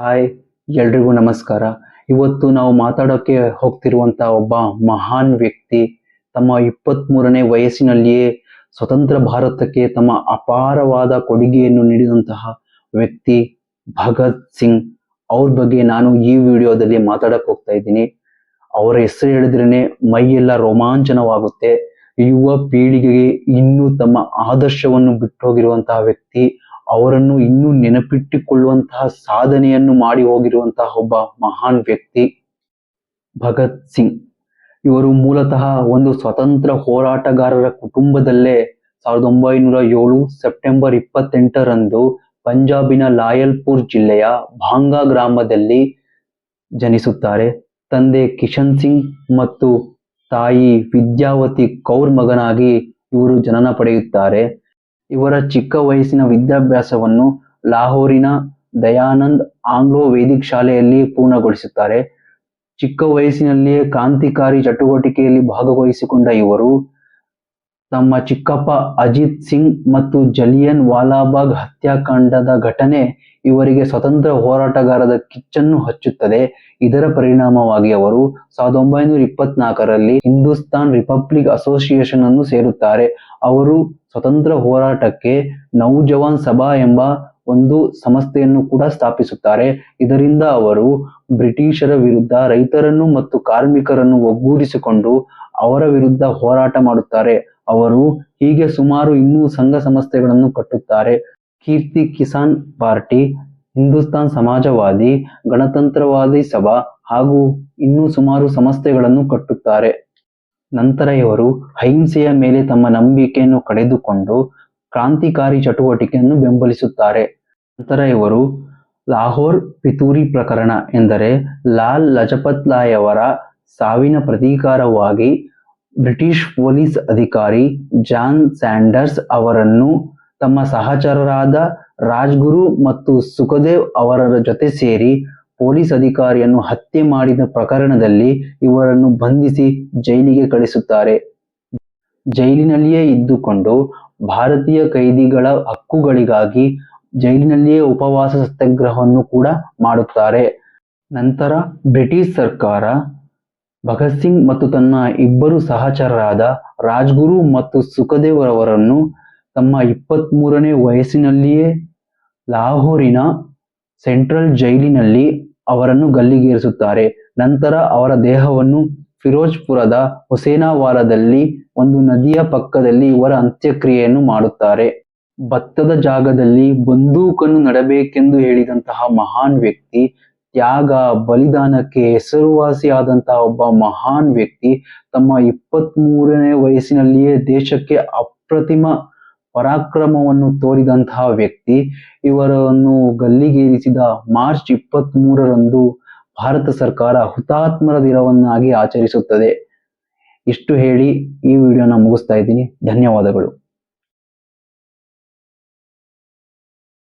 Hi, ಎಲ್ರಿಗೂ ನಮಸ್ಕಾರ. ಇವತ್ತು ನಾವು ಮಾತಾಡೋಕೆ ಹೋಗ್ತಿರುವಂತ ಒಬ್ಬ ಮಹಾನ್ ವ್ಯಕ್ತಿ. ತಮ್ಮ ಇಪ್ಪತ್ತ್ ಮೂರನೇ ವಯಸ್ಸಿನಲ್ಲಿಯೇ ಸ್ವತಂತ್ರ ಭಾರತಕ್ಕೆ ತಮ್ಮ ಅಪಾರವಾದ ಕೊಡುಗೆಯನ್ನು ನೀಡಿದಂತಹ ವ್ಯಕ್ತಿ ಭಗತ್ ಸಿಂಗ್. ಅವ್ರ ಬಗ್ಗೆ ನಾನು ಈ ವಿಡಿಯೋದಲ್ಲಿ ಮಾತಾಡಕ್ಕೆ ಹೋಗ್ತಾ ಇದ್ದೀನಿ. ಅವರ ಹೆಸರು ಹೇಳಿದ್ರೇನೆ ಮೈಯೆಲ್ಲ ರೋಮಾಂಚನವಾಗುತ್ತೆ. ಯುವ ಪೀಳಿಗೆಗೆ ಇನ್ನೂ ತಮ್ಮ ಆದರ್ಶವನ್ನು ಬಿಟ್ಟು ಹೋಗಿರುವಂತಹ ವ್ಯಕ್ತಿ. ಅವರನ್ನು ಇನ್ನೂ ನೆನಪಿಟ್ಟುಕೊಳ್ಳುವಂತಹ ಸಾಧನೆಯನ್ನು ಮಾಡಿ ಹೋಗಿರುವಂತಹ ಒಬ್ಬ ಮಹಾನ್ ವ್ಯಕ್ತಿ ಭಗತ್ ಸಿಂಗ್. ಇವರು ಮೂಲತಃ ಒಂದು ಸ್ವತಂತ್ರ ಹೋರಾಟಗಾರರ ಕುಟುಂಬದಲ್ಲೇ ಸಾವಿರದ ಒಂಬೈನೂರ ಏಳು ಸೆಪ್ಟೆಂಬರ್ ಇಪ್ಪತ್ತೆಂಟರಂದು ಪಂಜಾಬಿನ ಲಾಯಲ್ಪುರ್ ಜಿಲ್ಲೆಯ ಭಾಂಗಾ ಗ್ರಾಮದಲ್ಲಿ ಜನಿಸುತ್ತಾರೆ. ತಂದೆ ಕಿಶನ್ ಸಿಂಗ್ ಮತ್ತು ತಾಯಿ ವಿದ್ಯಾವತಿ ಕೌರ್ ಮಗನಾಗಿ ಇವರು ಜನನ ಪಡೆಯುತ್ತಾರೆ. ಇವರ ಚಿಕ್ಕ ವಯಸ್ಸಿನ ವಿದ್ಯಾಭ್ಯಾಸವನ್ನು ಲಾಹೋರಿನ ದಯಾನಂದ್ ಆಂಗ್ಲೋ ವೇದಿಕ್ ಶಾಲೆಯಲ್ಲಿ ಪೂರ್ಣಗೊಳಿಸುತ್ತಾರೆ. ಚಿಕ್ಕ ವಯಸ್ಸಿನಲ್ಲಿಯೇ ಕ್ರಾಂತಿಕಾರಿ ಚಟುವಟಿಕೆಯಲ್ಲಿ ಭಾಗವಹಿಸಿಕೊಂಡ ಇವರು ತಮ್ಮ ಚಿಕ್ಕಪ್ಪ ಅಜಿತ್ ಸಿಂಗ್ ಮತ್ತು ಜಲಿಯನ್ ವಾಲಾಬಾಗ್ ಹತ್ಯಾಕಾಂಡದ ಘಟನೆ ಇವರಿಗೆ ಸ್ವತಂತ್ರ ಹೋರಾಟಗಾರದ ಕಿಚ್ಚನ್ನು ಹಚ್ಚುತ್ತದೆ. ಇದರ ಪರಿಣಾಮವಾಗಿ ಅವರು ಸಾವಿರದ ಒಂಬೈನೂರ ಇಪ್ಪತ್ನಾಲ್ಕರಲ್ಲಿ ಹಿಂದೂಸ್ತಾನ್ ರಿಪಬ್ಲಿಕ್ ಅಸೋಸಿಯೇಷನ್ ಅನ್ನು ಸೇರುತ್ತಾರೆ. ಅವರು ಸ್ವತಂತ್ರ ಹೋರಾಟಕ್ಕೆ ನೌಜವಾನ್ ಸಭಾ ಎಂಬ ಒಂದು ಸಂಸ್ಥೆಯನ್ನು ಕೂಡ ಸ್ಥಾಪಿಸುತ್ತಾರೆ. ಇದರಿಂದ ಅವರು ಬ್ರಿಟಿಷರ ವಿರುದ್ಧ ರೈತರನ್ನು ಮತ್ತು ಕಾರ್ಮಿಕರನ್ನು ಒಗ್ಗೂಡಿಸಿಕೊಂಡು ಅವರ ವಿರುದ್ಧ ಹೋರಾಟ ಮಾಡುತ್ತಾರೆ. ಅವರು ಹೀಗೆ ಸುಮಾರು ಇನ್ನೂ ಸಂಘ ಸಂಸ್ಥೆಗಳನ್ನು ಕಟ್ಟುತ್ತಾರೆ. ಕೀರ್ತಿ ಕಿಸಾನ್ ಪಾರ್ಟಿ, ಹಿಂದೂಸ್ತಾನ್ ಸಮಾಜವಾದಿ, ಗಣತಂತ್ರವಾದಿ ಸಭಾ ಹಾಗೂ ಇನ್ನೂ ಸುಮಾರು ಸಂಸ್ಥೆಗಳನ್ನು ಕಟ್ಟುತ್ತಾರೆ. ನಂತರ ಇವರು ಅಹಿಂಸೆಯ ಮೇಲೆ ತಮ್ಮ ನಂಬಿಕೆಯನ್ನು ಕಳೆದುಕೊಂಡು ಕ್ರಾಂತಿಕಾರಿ ಚಟುವಟಿಕೆಯನ್ನು ಬೆಂಬಲಿಸುತ್ತಾರೆ. ನಂತರ ಇವರು ಲಾಹೋರ್ ಪಿತೂರಿ ಪ್ರಕರಣ ಎಂದರೆ ಲಾಲ್ ಲಜಪತ್ ಲಾಯವರ ಸಾವಿನ ಪ್ರತೀಕಾರವಾಗಿ ಬ್ರಿಟಿಷ್ ಪೊಲೀಸ್ ಅಧಿಕಾರಿ ಜಾನ್ ಸ್ಯಾಂಡರ್ಸ್ ಅವರನ್ನು ತಮ್ಮ ಸಹಚರರಾದ ರಾಜ್ಗುರು ಮತ್ತು ಸುಖದೇವ್ ಅವರ ಜೊತೆ ಸೇರಿ ಪೊಲೀಸ್ ಅಧಿಕಾರಿಯನ್ನು ಹತ್ಯೆ ಮಾಡಿದ ಪ್ರಕರಣದಲ್ಲಿ ಇವರನ್ನು ಬಂಧಿಸಿ ಜೈಲಿಗೆ ಕಳಿಸುತ್ತಾರೆ. ಜೈಲಿನಲ್ಲಿಯೇ ಇದ್ದುಕೊಂಡು ಭಾರತೀಯ ಕೈದಿಗಳ ಹಕ್ಕುಗಳಿಗಾಗಿ ಜೈಲಿನಲ್ಲಿಯೇ ಉಪವಾಸ ಸತ್ಯಾಗ್ರಹವನ್ನು ಕೂಡ ಮಾಡುತ್ತಾರೆ. ನಂತರ ಬ್ರಿಟಿಷ್ ಸರ್ಕಾರ ಭಗತ್ ಸಿಂಗ್ ಮತ್ತು ತನ್ನ ಇಬ್ಬರು ಸಹಚರರಾದ ರಾಜ್ಗುರು ಮತ್ತು ಸುಖದೇವ್ ಅವರನ್ನು ತಮ್ಮ ಇಪ್ಪತ್ತ್ ಮೂರನೇ ವಯಸ್ಸಿನಲ್ಲಿಯೇ ಲಾಹೋರಿನ ಸೆಂಟ್ರಲ್ ಜೈಲಿನಲ್ಲಿ ಅವರನ್ನು ಗಲ್ಲಿಗೇರಿಸುತ್ತಾರೆ. ನಂತರ ಅವರ ದೇಹವನ್ನು ಫಿರೋಜ್ಪುರದ ಹುಸೇನಾವಾರದಲ್ಲಿ, ಒಂದು ನದಿಯ ಪಕ್ಕದಲ್ಲಿ ಇವರ ಅಂತ್ಯಕ್ರಿಯೆಯನ್ನು ಮಾಡುತ್ತಾರೆ. ಭತ್ತದ ಜಾಗದಲ್ಲಿ ಬಂದೂಕನ್ನು ನಡಬೇಕೆಂದು ಹೇಳಿದಂತಹ ಮಹಾನ್ ವ್ಯಕ್ತಿ ತ್ಯಾಗ, ಬಲಿದಾನಕ್ಕೆ ಹೆಸರುವಾಸಿಯಾದಂತಹ ಒಬ್ಬ ಮಹಾನ್ ವ್ಯಕ್ತಿ ತಮ್ಮ ಇಪ್ಪತ್ತ್ ಮೂರನೇ ವಯಸ್ಸಿನಲ್ಲಿಯೇ ದೇಶಕ್ಕೆ ಅಪ್ರತಿಮ ಪರಾಕ್ರಮವನ್ನು ತೋರಿದಂತಹ ವ್ಯಕ್ತಿ. ಇವರನ್ನು ಗಲ್ಲಿಗೇರಿಸಿದ ಮಾರ್ಚ್ ಇಪ್ಪತ್ತ್ ಮೂರರಂದು ಭಾರತ ಸರ್ಕಾರ ಹುತಾತ್ಮರ ದಿನವನ್ನಾಗಿ ಆಚರಿಸುತ್ತದೆ. ಇಷ್ಟು ಹೇಳಿ ಈ ವಿಡಿಯೋನ ಮುಗಿಸ್ತಾ ಇದ್ದೀನಿ. ಧನ್ಯವಾದಗಳು.